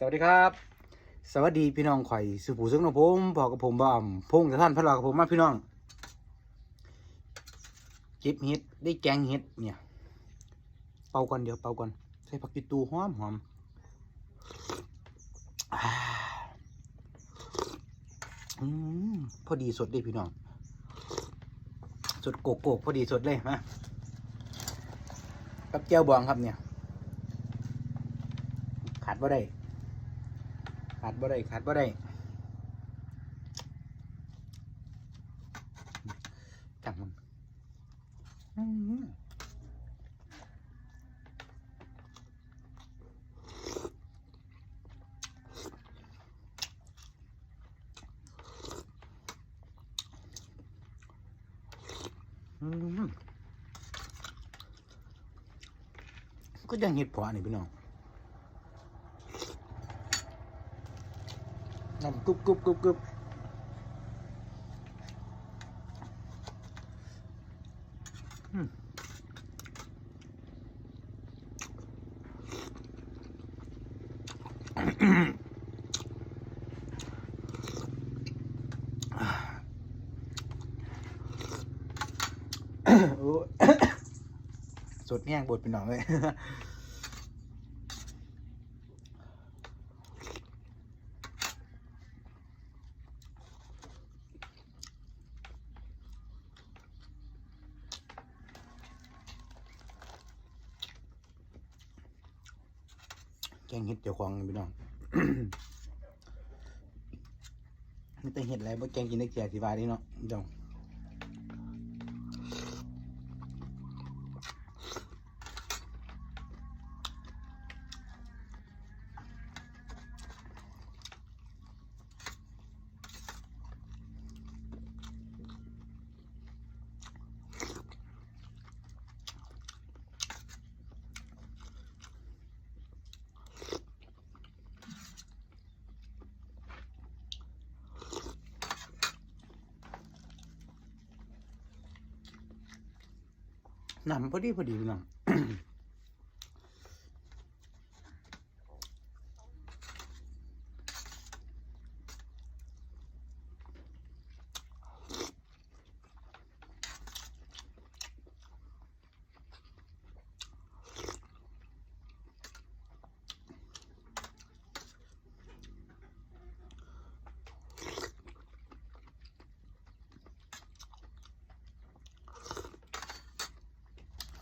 สวัสดีครับ สวัสดีพี่น้องข่อยสุภูซึ่งของผมพอกับผมบ่อมพงศ์ท่านพระลากับผมมาพี่น้องจิบเฮ็ดได้แกงเฮ็ดเนี่ย เป่าก่อนเดี๋ยวเป่าก่อนใส่ผักกีตูหอมหอมอพอดีสดเลยพี่น้อง สดโกโก้พอดีสดเลยมากับเจียวบองครับเนี่ยขาดบ่าได้ ขาดบ่ได้ขาดบ่ได้จังมันก็ยังเห็ดพอนี่พี่น้อง น้ำกรุบกรุบกรุบกรุบอืมโอ้สดแห้งบดเป็นหนองเลย แกงเห็ดเจ้าของพี่น้องนี่แต่เห็ดอะไรบ่แกงกินได้เกียสิบาทนี่เนาะพี่น้อง นำพอดีพอดีพี่น้อง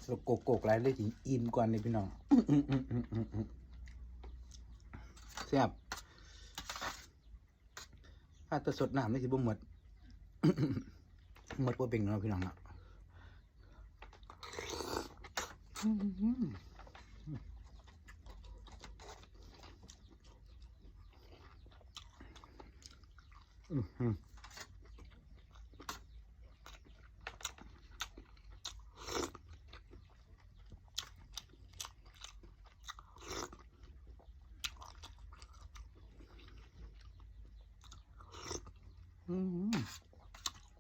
สกโกกโกกไรเลยถึงอิ่มก่อนเลยพี่น้องแซ่บถ้าตะสดน้ำนี่สิบ่หมดหมดว่าเป็นเนาพี่น้องเนาะอื้อหืออื้อหือ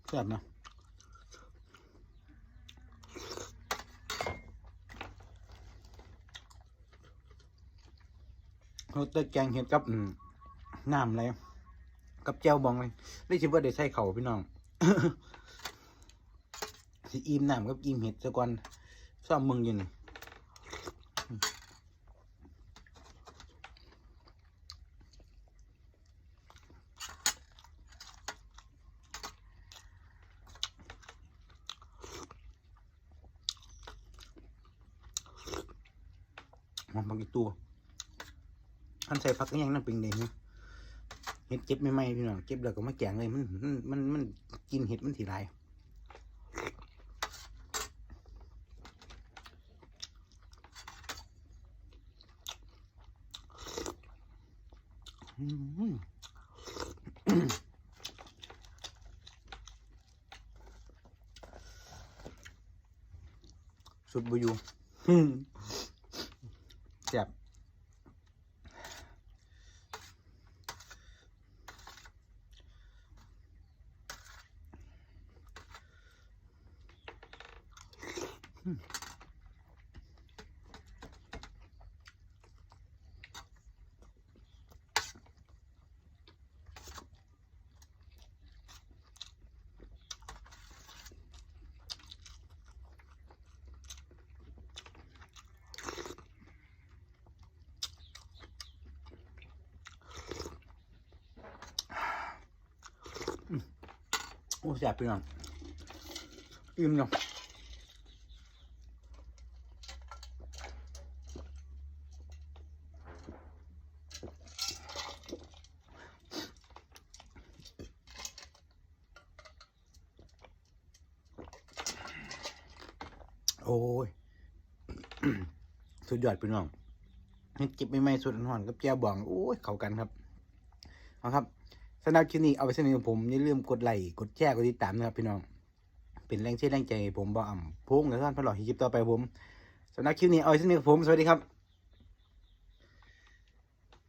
แซ่บนะเราเตแกงเห็ดกับน้ำอะไรกับแจ่วบองเลยได้ชิมว่าได้ใส่เข่าพี่น้องสิอิ่มน้ำกับอิ่มเห็ดซะก่อนซ่อมมึงอยิน มันบางอีตัวอันใส่ผักก็ยังนั่นเป็นเด้นี่เห็ดเก็บไม่ไหมพี่น้องเก็บแล้วก็มาแกงเลยมันมันมันมันกินเห็ดมันถีไรสุดบุยู แซ่บ อ้แซ่บพี่น้องอิ่มเนาะโอ้ย สุดยอดพี่น้องเห็ดเก็บไม่สุดหอนกับแก้วบองโอ้ย เข้ากันครับเอาครับ สำหรับคลิปนี้เอาไปเสนอผมอย่าลืมกดไลค์กดแชร์กดติดตามนะครับพี่น้อง เป็นแรงเชื่อแรงใจให้ผมบ่อ่ำพุ่งและท่านพลอดคลิปต่อไปผมสำหรับคลิปนี้เอาไปเสนอผมสวัสดีครับ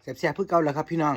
แซ่บๆเพื่อเก่าแล้วครับพี่น้อง